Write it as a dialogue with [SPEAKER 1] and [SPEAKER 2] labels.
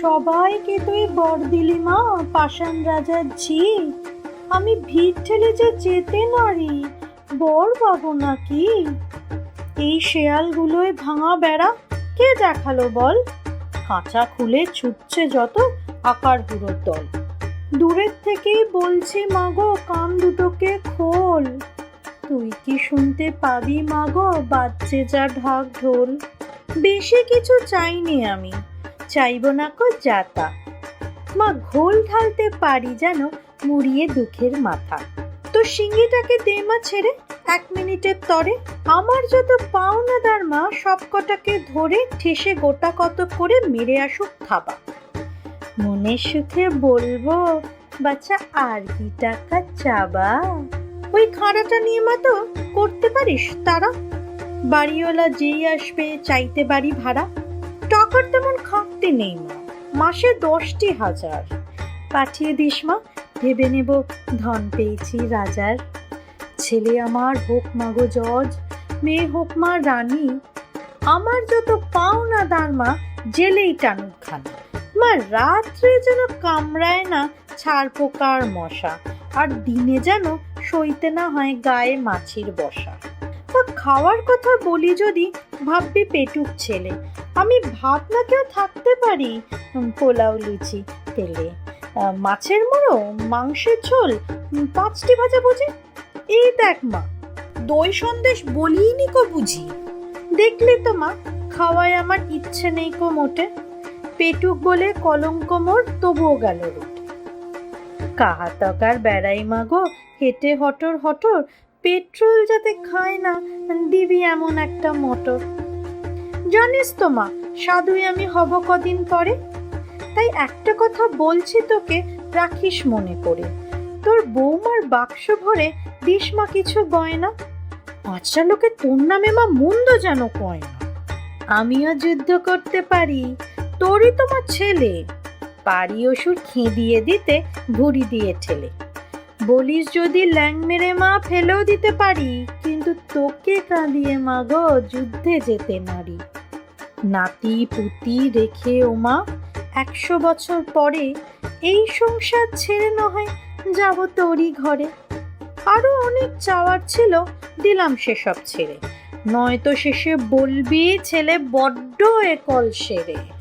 [SPEAKER 1] সবাইকে তুই বর দিলি মা, পাষাণ রাজার ঝি আমি ভিড় ঠেলে যে যেতে নারি, বর পাবো নাকি? এই শেয়ালগুলোয় ভাঙা বেড়া কে দেখাল বল? কাঁচা খুলে ছুটছে যত আকার হুড়োর দল। দূরের থেকেই বলছি, মাগো, কান দুটোকে খোল। তুই কি শুনতে পাবি, মাগো বাচ্চে যা ঢাক ঢোল। বেশি কিছু চাইনি আমি। চাইব না কো যাতা। মা ঘোল ঢালতে পারি যেন মুড়িয়ে দুঃখের মাথা। তো সিঙ্গিটাকে দে মা ছেড়ে এক মিনিটের তরে। আমার যত পাওনাদার মা, সব কটাকে ধরে ঠেসে গোটা কত করে মেরে আসুক থাবা। মনে সুখে বলব বাচ্চা আর কি টাকা চাবা? ওই খাঁড়াটা নিয়ে মা তো করতে পারিস, তারা। বাড়িওয়ালা যেই আসবে, চাইতে বাড়ি ভাড়া। টাকার তেমন খাটতে নেই মা। মাসে দশটি হাজার। পাঠিয়ে দিস মা, ভেবে নেব ধন পেয়েছি রাজার। ছেলে আমার হোক মাগো জজ, মেয়ে হোক মা রানী। আমার যত পাওনা দার মা, জেলেই টানুক খানা। মা, রাত্রে যেন কামড়ায় না ছাড় পোকার মশা, আর দিনে যেন সইতে না হয় গায়ে মাছির বসা। খাওয়ার কথা বলি যদি, ভাববি পেটুক ছেলে। আমি ভাত না থাকতে পারি পোলাও লুচি তেলে মাছের মুড়ো, মাংসের ঝোল পাঁচটি ভাজা বুঝি এই দেখ মা, দই সন্দেশ বলিনি কো বুঝি। দেখলি তো মা, খাওয়ায় আমার ইচ্ছে নেই কো মোটে। পেটুক বলে কলঙ্ক মোর তবুও গেল রুটে। কাহা তকার বেড়াই মাগো হেঁটে হটর হটর, পেট্রোল যাতে খায় না, দিবি এমন একটা মোটর। জানিস তো মা, সাধুই আমি হব কদিন পরে? তাই একটা কথা বলছি তোকে, রাখিস মনে করে। তোর বৌমার বাক্স ভরে দিস মা কিছু গয়না। পাঁচটা লোকে, তোর নামে মা মন্দ যেন কয় না। আমিও যুদ্ধ করতে পারি, তোরই তোমার ছেলে। পারি ওষুধ খেঁদিয়ে দিতে, ভুড়ি দিয়ে ঠেলে। বলিস যদি ল্যাং মেরে মা ফেলেও দিতে পারি, কিন্তু তোকে কাঁদিয়ে মা যুদ্ধে যেতে নারী নাতি, পুতি, রেখে ও মা, একশো বছর পরে এই সংসার ছেড়ে নয় যাব তোরই ঘরে। আরও অনেক চাওয়ার ছিল, দিলাম সেসব ছেড়ে। নয়তো শেষে বলবি ছেলে বড্ড একল সেরে।